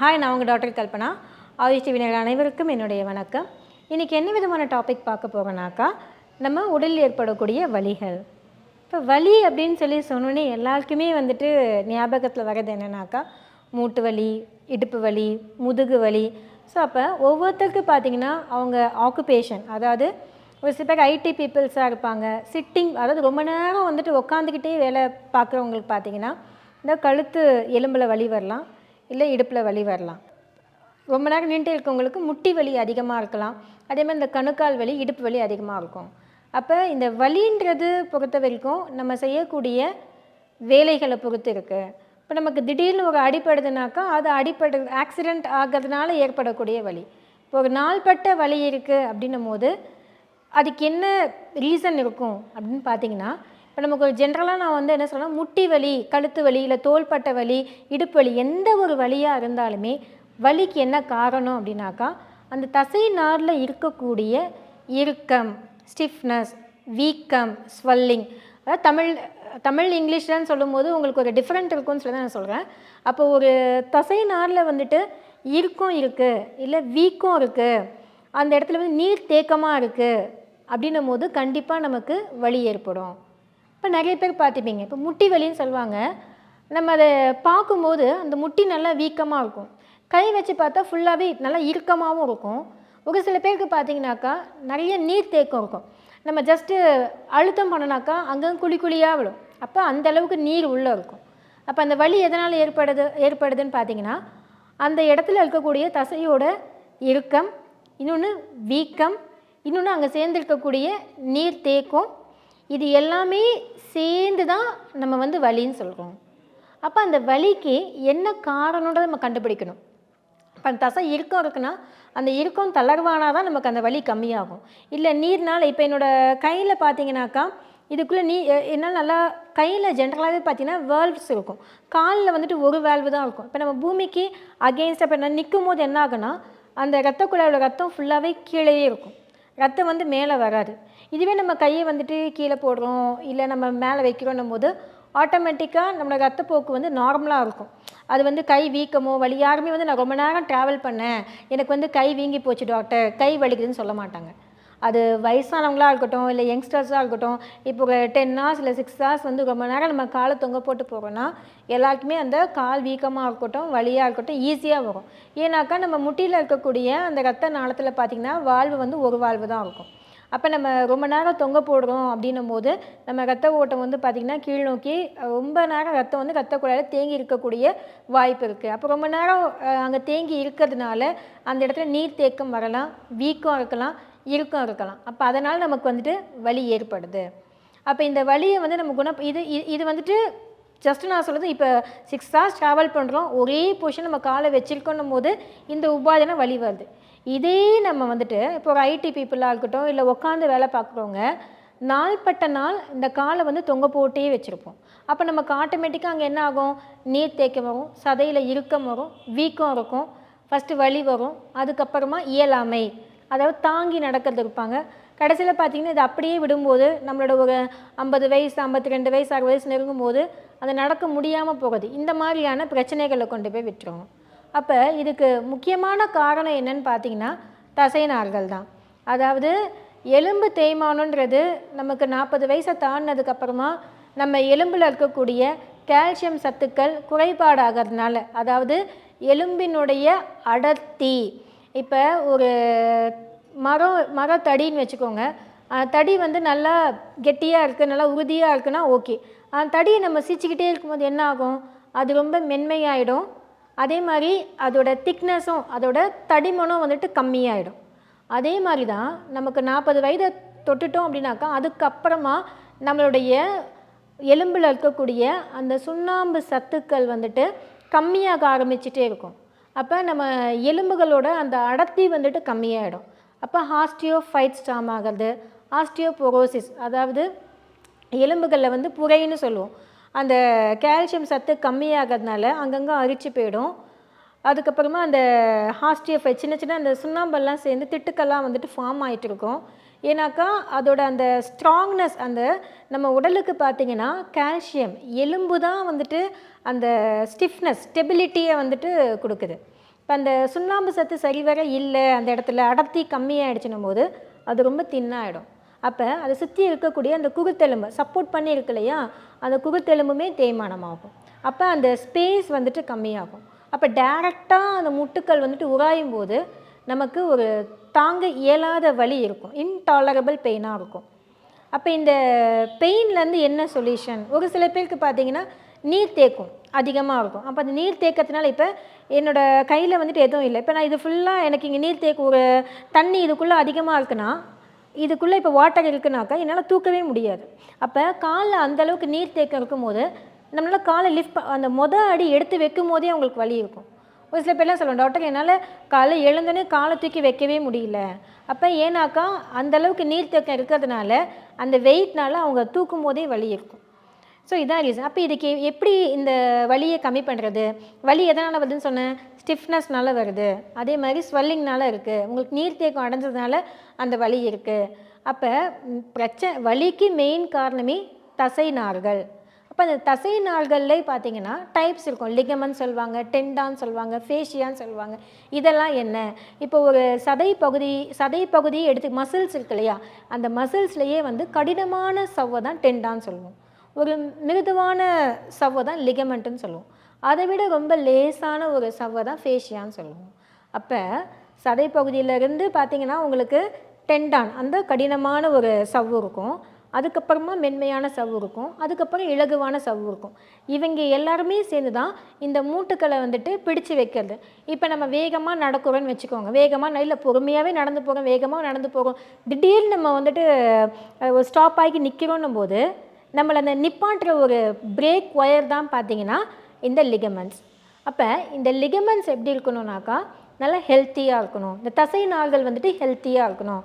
Hi நான் உங்கள் doctor Kalpana. AYUSH டிவினர் அனைவருக்கும் என்னுடைய வணக்கம். இன்றைக்கி என்ன விதமான டாபிக் பார்க்க போகனாக்கா நம்ம உடலில் ஏற்படக்கூடிய வலிகள். இப்போ வலி அப்படின்னு சொல்லி சொன்னோன்னே எல்லாருக்குமே வந்துட்டு ஞாபகத்தில் வர்றது என்னென்னாக்கா மூட்டு வலி இடுப்பு வலி முதுகு வலி. ஸோ அப்போ ஒவ்வொருத்தருக்கு பார்த்தீங்கன்னா அவங்க ஆக்குபேஷன் அதாவது ஒரு சில பேர் ஐடி பீப்புள்ஸாக இருப்பாங்க. சிட்டிங் அதாவது ரொம்ப நேரம் வந்துட்டு உட்காந்துக்கிட்டே வேலை பார்க்குறவங்களுக்கு பார்த்தீங்கன்னா இந்த கழுத்து எலும்பில் வலி வரலாம். இல்லை இடுப்பில் வலி வரலாம். ரொம்ப நேரம் நின்றுட்டு இருக்கவங்களுக்கு முட்டி வலி அதிகமாக இருக்கலாம். அதே மாதிரி இந்த கணுக்கால் வலி இடுப்பு வலி அதிகமாக இருக்கும். அப்போ இந்த வலின்றது பொறுத்த வரைக்கும் நம்ம செய்யக்கூடிய வேலைகளை பொறுத்து இருக்குது இப்போ நமக்கு திடீர்னு ஒரு அடிப்படுதுனாக்கா அது அடிப்படு ஆக்சிடெண்ட் ஆகிறதுனால ஏற்படக்கூடிய வலி. இப்போ ஒரு நாள்பட்ட வலி இருக்குது அப்படின்னும் போது அதுக்கு என்ன ரீசன் இருக்கும் அப்படின்னு பார்த்தீங்கன்னா இப்போ நமக்கு ஒரு ஜென்ரலாக நான் வந்து என்ன சொல்கிறேன்னா முட்டி வலி கழுத்து வலி இல்லை தோள்பட்ட வலி இடுப்பு வலி எந்த ஒரு வலியாக இருந்தாலுமே வலிக்கு என்ன காரணம் அப்படின்னாக்கா அந்த தசை நாரில் இருக்கக்கூடிய இறுக்கம் ஸ்டிஃப்னஸ் வீக்கம் ஸ்வெல்லிங் அதாவது தமிழ் தமிழ் இங்கிலீஷ்லன்னு சொல்லும்போது உங்களுக்கு ஒரு டிஃப்ரெண்ட் இருக்கும்னு சொல்லி தான் நான் சொல்கிறேன் அப்போ ஒரு தசை நாரில் வந்துட்டு இறுக்கம் இருக்குது இல்லை வீக்கம் இருக்குது அந்த இடத்துல வந்து நீர் தேக்கமாக இருக்குது அப்படின்னும் போது கண்டிப்பாக நமக்கு வலி ஏற்படும். இப்போ நிறைய பேர் பார்த்துப்பீங்க. இப்போ முட்டி வலின்னு சொல்லுவாங்க. நம்ம அதை பார்க்கும்போது அந்த முட்டி நல்லா வீக்கமாக இருக்கும். கை வச்சு பார்த்தா ஃபுல்லாகவே நல்லா இறுக்கமாகவும் இருக்கும். ஒரு சில பேருக்கு பார்த்தீங்கன்னாக்கா நிறைய நீர் தேக்கம் இருக்கும். நம்ம ஜஸ்ட்டு அழுத்தம் பண்ணனாக்கா அங்கங்கே குழி குழியாக விடும். அப்போ அந்த அளவுக்கு நீர் உள்ளே இருக்கும். அப்போ அந்த வலி எதனால் ஏற்படுது ஏற்படுதுன்னு பார்த்தீங்கன்னா அந்த இடத்துல இருக்கக்கூடிய தசையோட இறுக்கம் இன்னொன்று வீக்கம் இன்னொன்று அங்கே சேர்ந்துருக்கக்கூடிய நீர் தேக்கம் இது எல்லாமே சேர்ந்து தான் நம்ம வந்து வலின்னு சொல்கிறோம் அப்போ அந்த வலிக்கு என்ன காரணன்றதை நம்ம கண்டுபிடிக்கணும். இப்போ அந்த தசை இறுக்கம் இருக்குன்னா அந்த இறுக்கம் தளர்வானால் தான் நமக்கு அந்த வலி கம்மியாகும். இல்லை நீர்னால் இப்போ என்னோடய கையில் பார்த்தீங்கன்னாக்கா இதுக்குள்ளே நீ என்னால் நல்லா கையில் ஜென்ரலாகவே பார்த்தீங்கன்னா வேல்வ்ஸ் இருக்கும். காலில் வந்துட்டு ஒரு வேல்வு தான் இருக்கும். இப்போ நம்ம பூமிக்கு அகெயின்ஸ்ட் இப்போ நான் நிற்கும் போது என்ன ஆகுனா அந்த ரத்த குழாயோட ரத்தம் ஃபுல்லாகவே கீழேயே இருக்கும். ரத்தம் வந்து மேலே வராது. இதுவே நம்ம கையை வந்துட்டு கீழே போடுறோம் இல்லை நம்ம மேலே வைக்கிறோன்னும் போது ஆட்டோமேட்டிக்காக நம்மளோட ரத்தப்போக்கு வந்து நார்மலாக இருக்கும். அது வந்து கை வீக்கமோ வலி யாருமே வந்து நான் ரொம்ப நேரம் ட்ராவல் பண்ணேன் எனக்கு வந்து கை வீங்கி போச்சு டாக்டர் கை வலிக்குதுன்னு சொல்ல மாட்டாங்க. அது வயசானவங்களாக இருக்கட்டும் இல்லை யங்ஸ்டர்ஸாக இருக்கட்டும் இப்போ ஒரு டென் ஹார்ஸ் இல்லை சிக்ஸ் ஹார்ஸ் வந்து ரொம்ப நேரம் நம்ம காலை தொங்க போட்டு போகிறோன்னா எல்லாருக்குமே அந்த கால் வீக்கமாக இருக்கட்டும் வலியாக இருக்கட்டும் ஈஸியாக வரும். ஏன்னாக்கா நம்ம முட்டியில் இருக்கக்கூடிய அந்த ரத்த நாளத்தில் பார்த்திங்கன்னா வாழ்வு வந்து ஒரு வாழ்வு தான் இருக்கும். அப்போ நம்ம ரொம்ப நேரம் தொங்க போடுறோம் அப்படின்னும் போது நம்ம ரத்த ஓட்டம் வந்து பார்த்திங்கன்னா கீழ் நோக்கி ரொம்ப நேரம் ரத்தம் வந்து ரத்த குழாயில் தேங்கி இருக்கக்கூடிய வாய்ப்பு இருக்குது அப்போ ரொம்ப நேரம் அங்கே தேங்கி இருக்கிறதுனால அந்த இடத்துல நீர் தேக்கம் வரலாம் வீக்கம் இருக்கலாம் இறுக்கம் இருக்கலாம். அப்போ அதனால் நமக்கு வந்துட்டு வலி ஏற்படுது. அப்போ இந்த வலியை வந்து நம்ம குணம் இது இது- இது வந்துட்டு ஜஸ்ட் நான் சொல்கிறது இப்போ சிக்ஸ் ஹவர்ஸ் ட்ராவல் பண்ணுறோம் ஒரே பொசிஷன் நம்ம காலை வச்சுருக்கோன்னும் போது இந்த உபாதனை வழி வருது. இதே நம்ம வந்துட்டு இப்போ ஒரு ஐடி பீப்புளாக இருக்கட்டும் இல்லை உட்காந்து வேலை பார்க்குறவங்க நாள்பட்ட நாள் இந்த காலை வந்து தொங்க போட்டே வச்சுருப்போம். அப்போ நமக்கு ஆட்டோமேட்டிக்காக அங்கே என்ன ஆகும்? நீர் தேக்கம் வரும் சதையில் இறுக்கம் வரும் வீக்கம் இருக்கும் ஃபஸ்ட்டு வலி வரும் அதுக்கப்புறமா இயலாமை. அதாவது தாங்கி நடக்கிறது இருப்பாங்க. கடைசியில் பார்த்தீங்கன்னா இது அப்படியே விடும்போது நம்மளோட ஒரு ஐம்பது வயசு ஐம்பத்தி ரெண்டு வயசு அறுபது வயசு நெருங்கும்போது அது நடக்க முடியாமல் போகுது. இந்த மாதிரியான பிரச்சனைகளை கொண்டு போய் விட்டுரும். அப்போ இதுக்கு முக்கியமான காரணம் என்னன்னு பார்த்தீங்கன்னா தசை நார்கள் தான். அதாவது எலும்பு தேய்மானன்றது நமக்கு நாற்பது வயசை தாண்டினதுக்கப்புறமா நம்ம எலும்பில் இருக்கக்கூடிய கால்சியம் சத்துக்கள் குறைபாடாகிறதுனால அதாவது எலும்பினுடைய அடர்த்தி. இப்போ ஒரு மரம் மரத்தடின்னு வச்சுக்கோங்க. தடி வந்து நல்லா கெட்டியாக இருக்குது நல்லா உறுதியாக இருக்குன்னா ஓகே. தடியை நம்ம சிரிச்சுக்கிட்டே இருக்கும்போது என்ன ஆகும்? அது ரொம்ப மென்மையாயிடும். அதே மாதிரி அதோட திக்னஸும் அதோட தடிமனும் வந்துட்டு கம்மியாயிடும். அதே மாதிரி தான் நமக்கு நாற்பது வயதை தொட்டுட்டோம் அப்படின்னாக்கா அதுக்கப்புறமா நம்மளுடைய எலும்பில் இருக்கக்கூடிய அந்த சுண்ணாம்பு சத்துக்கள் வந்துட்டு கம்மியாக ஆரம்பிச்சிட்டே இருக்கும். அப்போ நம்ம எலும்புகளோட அந்த அடர்த்தி வந்துட்டு கம்மியாயிடும். அப்போ ஹாஸ்டியோஃபைட் ஸ்டாம் ஆகிறது ஆஸ்டியோபோரோசிஸ் அதாவது எலும்புகளில் வந்து புரைன்னு சொல்லுவோம். அந்த கால்சியம் சத்து கம்மியாகிறதுனால அங்கங்கே அரிச்சு போயிடும். அதுக்கப்புறமா அந்த ஹாஸ்டியோஃபைட் சின்ன சின்ன அந்த சுண்ணாம்பெல்லாம் சேர்ந்து திட்டுக்கெல்லாம் வந்துட்டு ஃபார்ம் ஆகிட்டு இருக்கும் ஏன்னாக்கா அதோட அந்த ஸ்ட்ராங்னஸ் அந்த நம்ம உடலுக்கு பார்த்தீங்கன்னா கால்சியம் எலும்பு தான் வந்துட்டு அந்த ஸ்டிஃப்னஸ் ஸ்டெபிலிட்டியை வந்துட்டு கொடுக்குது. இப்போ அந்த சுண்ணாம்பு சத்து சரிவர இல்லை அந்த இடத்துல அடர்த்தி கம்மியாகிடுச்சுன்னும் போது அது ரொம்ப தின்னாயிடும் அப்போ அதை சுற்றி இருக்கக்கூடிய அந்த குகுத்தெலும்பு சப்போர்ட் பண்ணி இருக்கு இல்லையா? அந்த குருத்தெலும்புமே தேய்மானமாகும். அப்போ அந்த ஸ்பேஸ் வந்துட்டு கம்மியாகும். அப்போ டேரெக்டாக அந்த முட்டுக்கள் வந்துட்டு உராயும் போது நமக்கு ஒரு தாங்க இயலாத வலி இருக்கும். இன்டாலரபிள் பெயினாக இருக்கும். அப்போ இந்த பெயின்லேருந்து என்ன சொல்யூஷன் ஒரு சில பேருக்கு பார்த்தீங்கன்னா நீர் தேக்கும் அதிகமாக இருக்கும். அப்போ அந்த நீர் தேக்கத்தினால இப்போ என்னோட கையில் வந்துட்டு எதுவும் இல்லை. இப்போ நான் இது ஃபுல்லாக எனக்கு இங்கே நீர் தேக்க ஒரு தண்ணி இதுக்குள்ளே அதிகமாக இருக்குன்னா இதுக்குள்ளே இப்போ வாட்டர் இருக்குனாக்கா என்னால் தூக்கவே முடியாது. அப்போ காலில் அந்தளவுக்கு நீர் தேக்கம் இருக்கும்போது நம்மளால் காலை லிஃப்ட் அந்த மொதல் அடி எடுத்து வைக்கும் போதே அவங்களுக்கு வலி இருக்கும். ஒரு சில பேர்லாம் சொல்லுவோம் டாக்டர் என்னால் காலை எழுந்தோடனே காலை தூக்கி வைக்கவே முடியல. அப்போ ஏன்னாக்கா அந்தளவுக்கு நீர் தேக்கம் இருக்கிறதுனால அந்த வெயிட்னால அவங்க தூக்கும் போதே வலி இருக்கும். ஸோ இதான் ரீசன் அப்போ இதுக்கு எப்படி இந்த வலியை கம்மி பண்ணுறது வலி எதனால் வருதுன்னு சொன்னேன்? ஸ்டிஃப்னஸ்னால வருது. அதே மாதிரி ஸ்வெல்லிங்னால இருக்குது உங்களுக்கு நீர்த்தேக்கம் அடைஞ்சதுனால அந்த வலி இருக்குது அப்போ பிரச்சனை வலிக்கு மெயின் காரணமே தசை நார்கள் அப்போ அந்த தசை நார்கள்லே பார்த்தீங்கன்னா டைப்ஸ் இருக்கும் லிகமன் சொல்லுவாங்க டெண்டான்னு சொல்லுவாங்க ஃபேஷியான்னு சொல்லுவாங்க இதெல்லாம் என்ன? இப்போ ஒரு சதை பகுதி சதை பகுதியை எடுத்து மசில்ஸ் இருக்கு இல்லையா? அந்த மசில்ஸ்லேயே வந்து கடினமான சவ்வை தான் டெண்டான்னு சொல்லுவோம் ஒரு மிருதுவான சவ்வை தான் லிகமெண்ட்டுன்னு சொல்லுவோம் அதை விட ரொம்ப லேசான ஒரு சவ்வை தான் ஃபேஷியான்னு சொல்லுவோம். அப்போ சதைப்பகுதியிலேருந்து பார்த்தீங்கன்னா உங்களுக்கு டெண்டான் அந்த கடினமான ஒரு சவ்வு இருக்கும். அதுக்கப்புறமா மென்மையான சவ்வு இருக்கும். அதுக்கப்புறம் இலகுவான சவ்வு இருக்கும். இவங்க எல்லாருமே சேர்ந்து தான் இந்த மூட்டுக்களை வந்துட்டு பிடிச்சு வைக்கிறது. இப்போ நம்ம வேகமாக நடக்கிறோன்னு வச்சுக்கோங்க. வேகமாக இல்லை பொறுமையாகவே நடந்து போகிறோம் வேகமாக நடந்து போகிறோம் திடீர்னு நம்ம வந்துட்டு ஒரு ஸ்டாப் ஆகி நிற்கிறோன்னும் போது நம்மளை அந்த நிப்பான்ற ஒரு பிரேக் ஒயர் தான் பார்த்தீங்கன்னா இந்த லிகமெண்ட்ஸ் அப்போ இந்த லிகமெண்ட்ஸ் எப்படி இருக்கணும்னாக்கா நல்லா ஹெல்த்தியாக இருக்கணும். இந்த தசை நார்கள் வந்துட்டு ஹெல்த்தியாக இருக்கணும்.